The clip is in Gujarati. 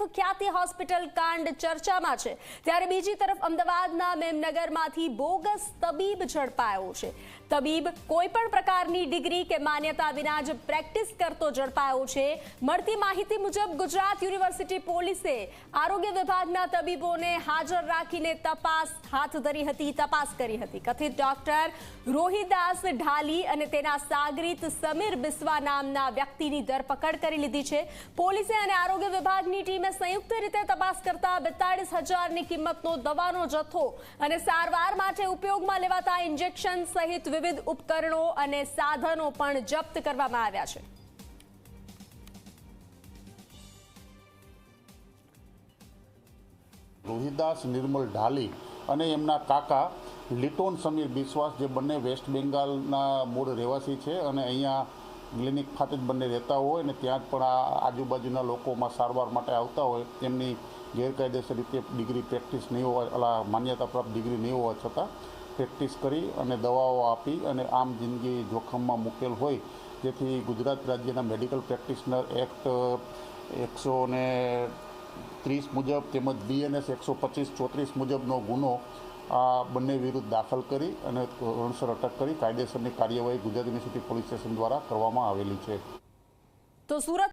તરફ હોસ્પિટલ કાંડ ચર્ચામાં છે. ત્યારે બીજી તરફ અમદાવાદના મેમનગરમાંથી બોગસ તબીબ ઝડપાયો છે. તબીબ કોઈ પણ પ્રકારની ડિગ્રી કે માન્યતા વિના જ પ્રેક્ટિસ કરતો ઝડપાયો છે. મળતી માહિતી મુજબ ગુજરાત યુનિવર્સિટી પોલીસે આરોગ્ય વિભાગના તબીબોને હાજર રાખીને તપાસ હાથ ધરી હતી, તપાસ કરી હતી. કથિત ડોક્ટર રોહિદાસ ઢાલી અને તેના સાગરીત સમીર બિસ્વા નામના વ્યક્તિની ધરપકડ કરી લીધી છે. પોલીસે અને આરોગ્ય વિભાગની ટીમે સંયુક્ત રીતે તપાસ કરતા બેતાળીસ હજારની કિંમતનો દવાનો જથ્થો અને સારવાર માટે ઉપયોગમાં લેવાતા ઇન્જેક્શન સહિત વિવિધ ઉપકરણો અને સાધનો પણ જપ્ત કરવામાં આવ્યા છે. રોહિદાસ, નિર્મલ ઢાલી અને એમના કાકા લિટોન સમીર બિશ્વાસ જે બંને વેસ્ટ બેંગાલના મૂળ રહેવાસી છે અને અહીંયા ક્લિનિક ખાતે જ બંને રહેતા હોય અને ત્યાં જ પણ આ આજુબાજુના લોકોમાં સારવાર માટે આવતા હોય તેમની ગેરકાયદેસર રીતે ડિગ્રી પ્રેક્ટિસ નહીં હોવા, અલા માન્યતા પ્રાપ્ત ડિગ્રી નહીં હોવા છતાં પ્રેક્ટિસ કરી અને દવાઓ આપી અને આમ જિંદગી જોખમમાં મૂકેલ હોય. જેથી ગુજરાત રાજ્યના મેડિકલ પ્રેક્ટિશનર એક્ટ એકસો ને ત્રીસ મુજબ તેમજ બીએનએસ એકસો પચીસ ચોત્રીસ મુજબનો ગુનો આ બંને વિરુદ્ધ દાખલ કરી અને રણસર અટક કરી કાયદેસરની કાર્યવાહી ગુજરાત યુનિવર્સિટી પોલીસ સ્ટેશન દ્વારા કરવામાં આવેલી છે. તો સુરત